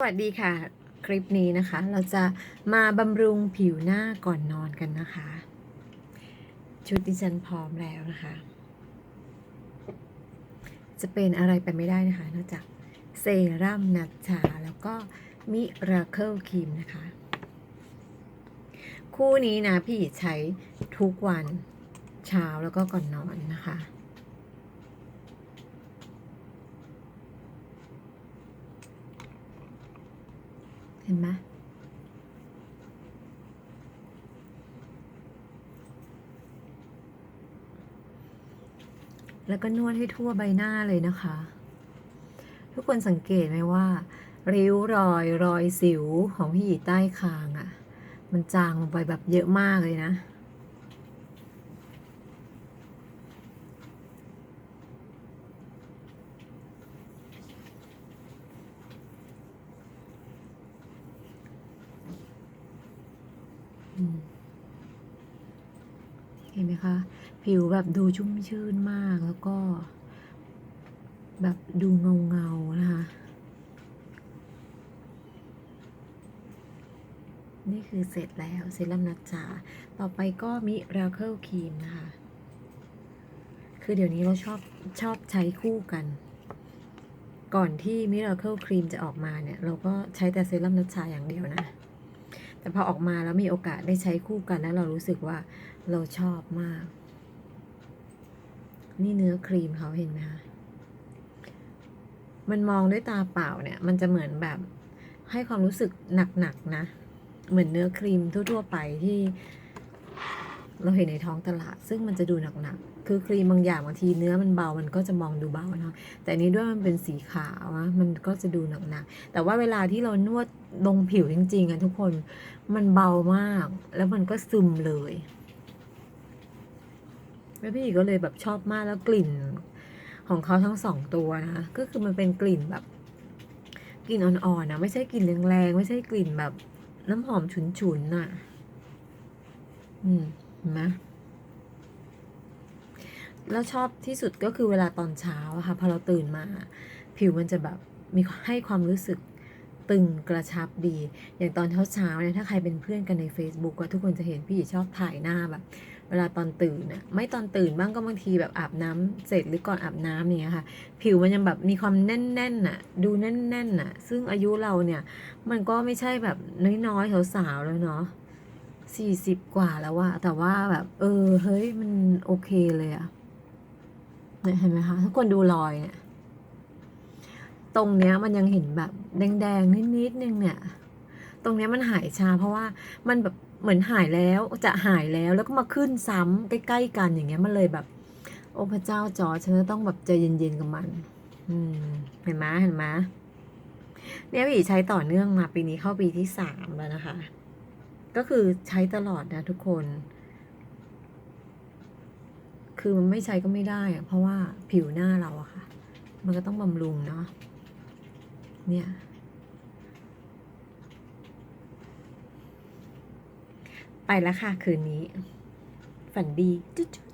สวัสดีค่ะ คลิปนี้นะคะ เราจะมาบำรุงผิวหน้าก่อนนอนกันนะคะ ชุดดิฉันพร้อมแล้วนะคะ จะเป็นอะไรไปไม่ได้นะคะ นอกจากเซรั่มนัทชา แล้วก็มิราเคิลครีมนะคะ คู่นี้นะพี่ใช้ทุกวันเช้าแล้วก็ก่อนนอนนะคะ เห็นไหมแล้วก็นวดให้ทั่วใบหน้าเลยนะคะ ทุกคนสังเกตไหมว่า ริ้วรอยรอยสิวของพี่หยีใต้คางอะ่ะ มันจางลงไปแบบเยอะมากเลยนะ อืมเห็นไหมคะ ผิวแบบดูชุ่มชื่นมากแล้วก็ แบบดูเงาเงานะคะ นี่คือเสร็จแล้วเซรั่มนัจจาต่อไปก็มิราเคิลครีมนะคะ คือเดี๋ยวนี้เราชอบชอบใช้คู่กันก่อนที่มิราเคิลครีมจะออกมาเนี่ย เราก็ใช้แต่เซรั่มนัจจาอย่างเดียวนะ แต่พอออกมาแล้วมีโอกาสได้ใช้คู่กันแล้วเรารู้สึกว่าเราชอบมาก นี่เนื้อครีมเขาเห็นไหมคะมันมองด้วยตาเปล่าเนี่ย มันจะเหมือนแบบให้ความรู้สึกหนักๆนะ เหมือนเนื้อครีมทั่ว ๆ ไปที่ เราเห็นในท้องตลาด ซึ่งมันจะดูหนักๆ คือครีมบางอย่างบางทีเนื้อมันเบา มันก็จะมองดูเบาเนาะ แต่นี้ด้วยมันเป็นสีขาวอะมันก็จะดูหนักๆ แต่ว่าเวลาที่เรานวดลงผิวจริงๆอะทุกคน มันเบามาก แล้วมันก็ซึมเลย แล้วพี่ก็เลยแบบชอบมากแล้วกลิ่นของเขาทั้งสองตัวนะ ก็คือมันเป็นกลิ่นแบบกลิ่นอ่อนๆนะไม่ใช่กลิ่นแรงๆ ไม่ใช่กลิ่นแบบน้ำหอมฉุนๆน่ะ อืม นไหมแล้วชอบที่สุดก็คือเวลาตอนเช้าค่ะพอเราตื่นมา ผิวมันจะแบบมีให้ความรู้สึกตึงกระชับดี อย่างตอนเช้าเช้าๆเนี่ยถ้าใครเป็นเพื่อนกันใน Facebook ก็ทุกคนจะเห็นพี่ชอบถ่ายหน้าแบบ เวลาตอนตื่นน่ะไม่ตอนตื่นบ้างก็บางทีแบบอาบน้ำเสร็จหรือก่อนอาบน้ำเนี่ยค่ะ ผิวมันยังแบบมีความแน่นๆน่ะ ดูแน่นๆน่ะ ซึ่งอายุเราเนี่ย มันก็ไม่ใช่แบบน้อยๆสาวๆแล้วเนาะ สี่สิบกว่าแล้วอะแต่ว่าแบบ เออ เฮ้ย มันโอเคเลยอะเนี่ยเห็นไหมคะทุกคนดูรอยเนี่ย ตรงเนี้ยมันยังเห็นแบบแดงๆนิดๆนึงเนี่ย ตรงเนี้ยมันหายชา เพราะว่ามันแบบเหมือนหายแล้วจะหายแล้วแล้วก็มาขึ้นซ้ำใกล้ๆกันอย่างเงี้ยมันเลยแบบ โอ้พระเจ้าจอฉันจะต้องแบบใจเย็นๆกับมัน อืมเห็นไหมเห็นไหมเนี่ยพี่ใช้ต่อเนื่องมาปีนี้เข้าปีที่สามแล้วนะคะ ก็คือใช้ตลอดนะทุกคน คือมันไม่ใช้ก็ไม่ได้อะเพราะว่าผิวหน้าเราอะค่ะ มันก็ต้องบำรุงเนาะ เนี่ย ไปแล้วค่ะ คืนนี้ ฝันดีจุ๊